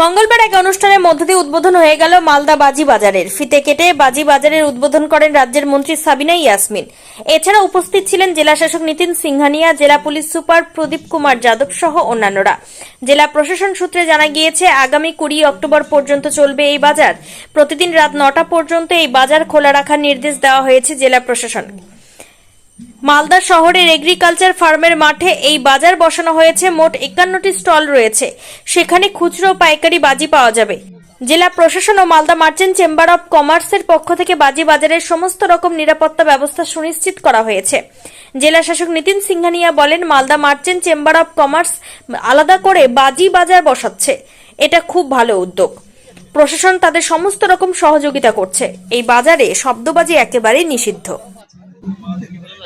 মঙ্গলবার এক অনুষ্ঠানের মধ্য দিয়ে উদ্বোধন হয়ে গেল মালদা বাজি বাজারের। ফিতে কেটে বাজি বাজারের উদ্বোধন করেন রাজ্যের মন্ত্রী সাবিনা ইয়াসমিন। এছাড়া উপস্থিত ছিলেন জেলা শাসক নিতিন সিংহানিয়া, জেলা পুলিশ সুপার প্রদীপ কুমার যাদব সহ অন্যান্যরা। জেলা প্রশাসন সূত্রে জানা গিয়েছে, আগামী কুড়ি অক্টোবর পর্যন্ত চলবে এই বাজার। প্রতিদিন রাত নটা পর্যন্ত এই বাজার খোলা রাখার নির্দেশ দেওয়া হয়েছে জেলা প্রশাসন মালদা শহরের এগ্রিকালচার ফার্মের মাঠে এই বাজার বসানো হয়েছে, মোট একান্নটি স্টল রয়েছে। সেখানে খুচরো পাইকারি বাজি পাওয়া যাবে। জেলা প্রশাসন ও মালদা মার্চেন্ট চেম্বার অব কমার্সের পক্ষ থেকে বাজি বাজারের সমস্ত রকম নিরাপত্তা ব্যবস্থা সুনিশ্চিত করা হয়েছে। জেলা শাসক নিতিন সিংহানিয়া বলেন, Malda merchant chamber of commerce আলাদা করে বাজি বাজার বসাচ্ছে। এটা খুব ভালো উদ্যোগ। প্রশাসন তাদের সমস্ত রকম সহযোগিতা করছে। এই বাজারে শব্দবাজি একেবারেই নিষিদ্ধ।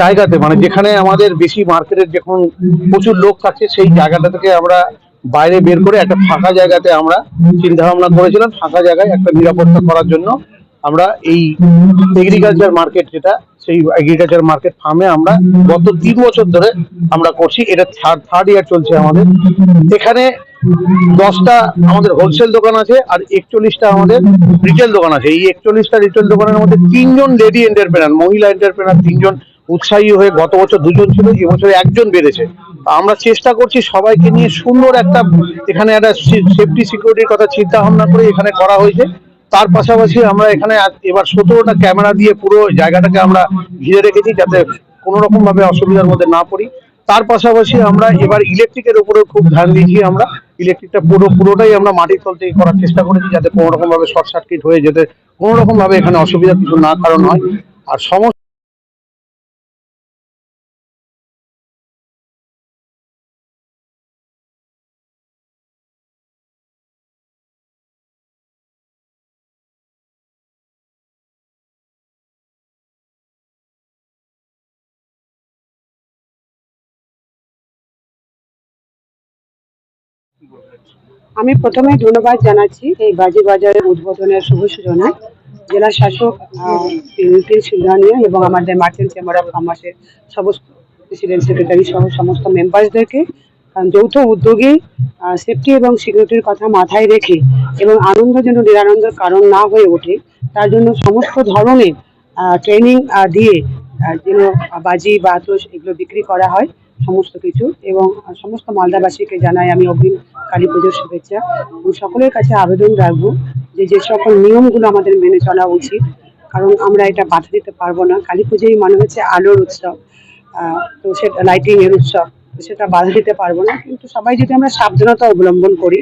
জায়গাতে মানে যেখানে আমাদের বেশি মার্কেটের যখন প্রচুর লোক থাকছে সেই জায়গাটা থেকে আমরা বাইরে বের করে একটা ফাঁকা জায়গাতে আমরা চিন্তা ভাবনা করেছিলাম, ফাঁকা জায়গায় একটা নিরাপত্তা করার জন্য আমরা এই এগ্রিকালচার মার্কেট যেটা, সেই এগ্রিকালচার মার্কেট ফার্মে আমরা গত তিন বছর ধরে আমরা করছি, এটা থার্ড থার্ড ইয়ার চলছে আমাদের। এখানে দশটা আমাদের হোলসেল দোকান আছে আর একচল্লিশটা আমাদের রিটেল দোকান আছে। এই একচল্লিশটা রিটেল দোকানের মধ্যে তিনজন লেডি এন্টারপ্রেনার মহিলা এন্টারপ্রেনার তিনজন উৎসাহী হয়ে গত বছর দুজন ছিল এবছর একজন বেড়েছে। আমরা চেষ্টা করছি সবাইকে নিয়ে সুন্দর একটা, এখানে একটা সেফটি সিকিউরিটির কথা চিন্তা ভাবনা করে এখানে করা হয়েছে। তার পাশাপাশি আমরা এখানে এবার সতেরোটা ক্যামেরা দিয়ে পুরো জায়গাটাকে আমরা ঘিরে রেখেছি যাতে কোনো রকম ভাবে অসুবিধার মধ্যে না পড়ি। তার পাশাপাশি আমরা এবার ইলেকট্রিকের উপরেও খুব ধ্যান দিয়েছি আমরা। ইলেকট্রিকটা পুরো, পুরোটাই আমরা মাটির তল থেকে করার চেষ্টা করেছি যাতে কোনো রকম ভাবে শর্ট সার্কিট হয়ে যেতে, কোনো রকম ভাবে এখানে অসুবিধা কিছু না কারণ হয়। আর সমস্ত আমি প্রথমে ধন্যবাদ জানাচ্ছি এই বাজি বাজারের উদ্বোধনের শুভ সূচনায় জেলা শাসক সিংহানিয়া এবং আমাদের মার্চেন্ট চেম্বার অফ কমার্সের সমস্ত প্রেসিডেন্ট সেক্রেটারি সহ সমস্ত মেম্বার্সদেরকে যৌথ উদ্যোগে সেফটি এবং সিকিউরিটির কথা মাথায় রেখে এবং আনন্দ যেন নিরানন্দের কারণ না হয়ে ওঠে, তার জন্য সমস্ত ধরনের ট্রেনিং দিয়ে যেন বাজি বা এগুলো বিক্রি করা হয়। সমস্ত কিছু এবং সমস্ত মালদাবাসীকে জানাই আমি অগ্রিম কালী পুজোর শুভেচ্ছা। এবং সকলের কাছে আবেদন রাখব যে যে সকল নিয়মগুলো আমাদের মেনে চলা উচিত, কারণ আমরা এটা বাধা দিতে পারব না। কালী পুজোই মানে হচ্ছে আলোর উৎসব তো সেটা লাইটিংয়ের উৎসব সেটা বাধা দিতে পারব না। কিন্তু সবাই যদি আমরা সাবধানতা অবলম্বন করি